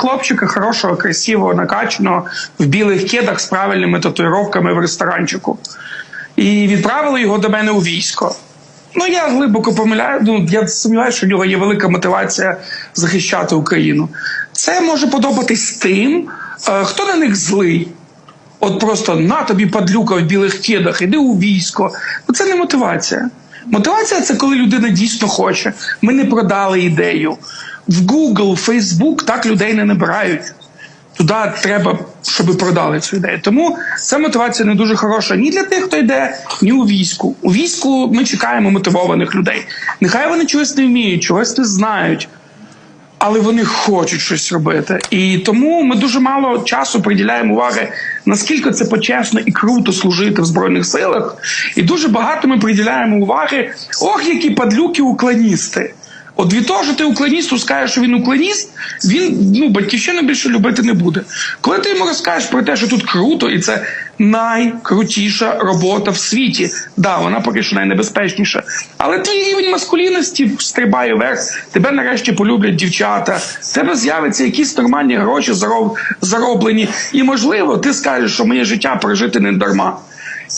хлопчика хорошого, красивого, накачаного в білих кедах з правильними татуїровками в ресторанчику. І відправили його до мене у військо. Ну я глибоко помиляю. Ну я сумніваюся, що в нього є велика мотивація захищати Україну. Це може подобатись тим, е, хто на них злий. От просто на тобі падлюка в білих кедах, іди у військо. Ну це не мотивація. Мотивація це коли людина дійсно хоче. Ми не продали ідею. В Google, Facebook так людей не набирають. Туди треба, щоб продали цю ідею. Тому ця мотивація не дуже хороша ні для тих, хто йде, ні у війську. У війську ми чекаємо мотивованих людей. Нехай вони чогось не вміють, чогось не знають, але вони хочуть щось робити. І тому ми дуже мало часу приділяємо уваги, наскільки це почесно і круто служити в збройних силах. І дуже багато ми приділяємо уваги. Ох, які падлюки уклоністи. От від того, що ти уклоністу скажеш, що він уклоніст, він ну батьківщину більше любити не буде. Коли ти йому розкажеш про те, що тут круто, і це найкрутіша робота в світі. Да, вона поки що найнебезпечніша. Але твій рівень маскулінності стрибає вверх, тебе нарешті полюблять дівчата, в тебе з'являться якісь нормальні гроші зароб- зароблені. І можливо, ти скажеш, що моє життя прожити не дарма.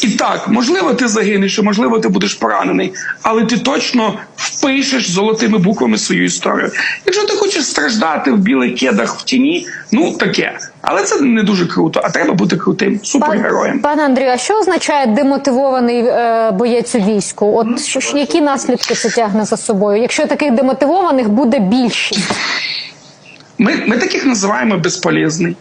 І так, можливо, ти загинеш, можливо, ти будеш поранений, але ти точно впишеш золотими буквами свою історію. Якщо ти хочеш страждати в білих кедах в тіні, ну таке. Але це не дуже круто, а треба бути крутим супергероєм. Пане Андрію, а що означає демотивований е, боєць у війську? От що, ж- які наслідки це тягне за собою? Якщо таких демотивованих буде більшість? Ми, ми таких називаємо безполезний.